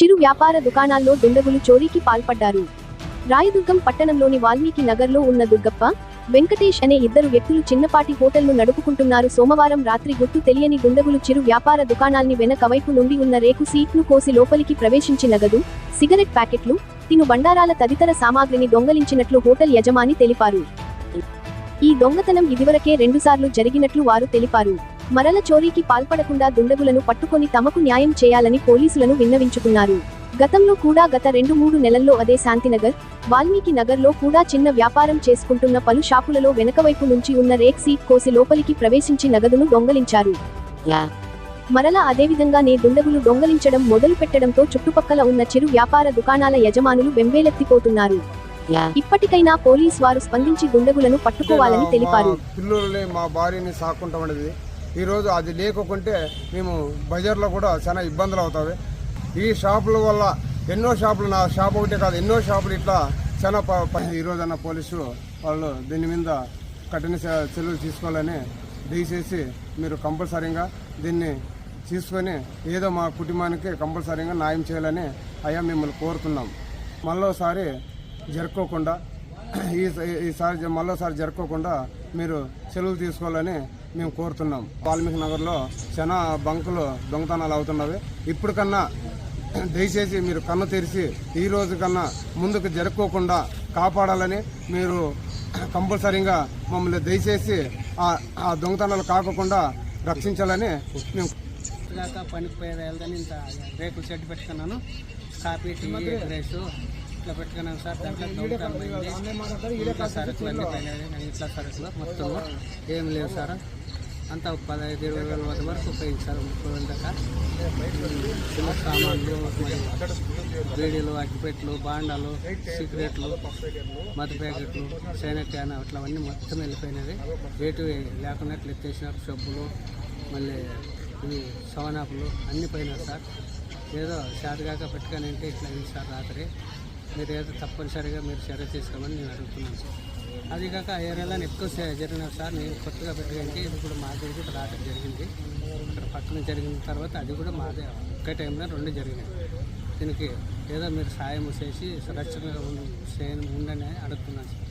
చిరు వ్యాపార దుకాణాల్లో దుండగులు చోరీకి పాల్పడ్డారు. రాయదుర్గం పట్టణంలోని వాల్మీకి నగర్లో ఉన్న దుర్గప్ప వెంకటేష్ అనే ఇద్దరు వ్యక్తులు చిన్నపాటి హోటల్ను నడుపుకుంటున్నారు. సోమవారం రాత్రి గుర్తు తెలియని దుండగులు చిరు వ్యాపార దుకాణాల్ని వెనక వైపు నుండి ఉన్న రేకు సీట్ను కోసి లోపలికి ప్రవేశించి నగదు సిగరెట్ ప్యాకెట్లు తిను బండారాల తదితర సామాగ్రిని దొంగలించినట్లు హోటల్ యజమాని తెలిపారు. ఈ దొంగతనం ఇదివరకే రెండుసార్లు జరిగినట్లు వారు తెలిపారు. మరల చోరీకి పాల్పడకుండా దుండగులను పట్టుకొని తమకు న్యాయం చేయాలని పోలీసులను విన్నవించుకున్నారు. గతంలో కూడా గత రెండు మూడు నెలల్లో అదే శాంతినగర్ వాల్మీకి నగర్లో కూడా చిన్న వ్యాపారం చేసుకుంటున్న పలు షాపులలో వెనకవైపు నుంచి ఉన్న రేక్ సీట్ కోసి లోపలికి ప్రవేశించి నగదును దొంగలించారు. మరలా అదేవిధంగా నే దుండగులు దొంగలించడం మొదలు పెట్టడంతో చుట్టుపక్కల ఉన్న చిరు వ్యాపార దుకాణాల యజమానులు బెంబేలెత్తిపోతున్నారు. ఇప్పటికైనా పోలీస్ వారు స్పందించి దుండగులను పట్టుకోవాలని తెలిపారు. పిల్లల్ని మా భార్యని ఈరోజు అది లేకుంటే మేము బజార్లో కూడా చాలా ఇబ్బందులు అవుతాయి. ఈ షాపుల వల్ల ఎన్నో షాపులు నా షాప్ ఒకటే కాదు ఎన్నో షాపులు ఇట్లా చాలా ప- ప- ఈ రోజన్న పోలీసులు వాళ్ళు దీని మీద కఠిన చర్యలు తీసుకోవాలని దయచేసి మీరు కంపల్సరీగా దీన్ని తీసుకొని ఏదో మా కుటుంబానికి కంపల్సరీగా న్యాయం చేయాలని అయ్యా మిమ్మల్ని కోరుతున్నాం. మళ్ళోసారి జరుపుకోకుండా ఈ ఈసారి జ- మళ్ళోసారి జరుపుకోకుండా మీరు సెలవులు తీసుకోవాలని మేము కోరుతున్నాం. వాల్మీకి నగర్లో చాలా బంకులు దొంగతనాలు అవుతున్నవి. ఇప్పటికన్నా దయచేసి మీరు కన్ను తెరిచి ఈ రోజు కన్నా ముందుకు జరుపుకోకుండా కాపాడాలని మీరు కంపల్సరీగా మమ్మల్ని దయచేసి ఆ- ఆ దొంగతనాలు కాకుండా రక్షించాలని మేము పనికి పోయి వెళ్దాని ఇంత రేకుల షెడ్ పెట్టుకున్నాను. కాఫీ టీ రైస్ ఇట్లా పెట్టుకున్నాను సార్ దాంట్లో దొంగతనం అయింది. ఇంట్లో సరుకులు అన్నీ సరుకులు మొత్తం ఏం లేవు సార్. అంతా ఒక పదహైదు ఇరవై వేల వద్ద వరకు ఉపయోగించారు సార్ ముప్పై దాకా. చిన్న సామాన్లు బీడీలు అగ్గిపెట్లు బాండాలు సిగరెట్లు మత్తు ప్యాకెట్లు సైన అట్లవన్నీ మొత్తం వెళ్ళిపోయినవి. రేటు లేకుండా ఎత్తేసినారు సబ్బులు మళ్ళీ ఇవి సవనాపులు అన్ని పోయినాయి సార్. ఏదో శాతగాక పెట్టుకొని ఇట్లా అయింది సార్ రాత్రి. మీరు ఏదో తప్పనిసరిగా మీరు చర్య తీసుకోమని నేను అడుగుతున్నాను సార్. అది కాక ఆ ఏరియాలో ఎక్కువ సే- సార్. నేను కొత్తగా పెట్టడానికి ఇది కూడా మా దగ్గర ఇక్కడ జరిగింది. అక్కడ పక్కన జరిగిన తర్వాత అది కూడా మాదే. ఒకే టైంలో రెండు జరిగినాయి. దీనికి ఏదో మీరు సాయం చేసి సురక్షితంగా చేయని ఉండని అడుగుతున్నాను సార్.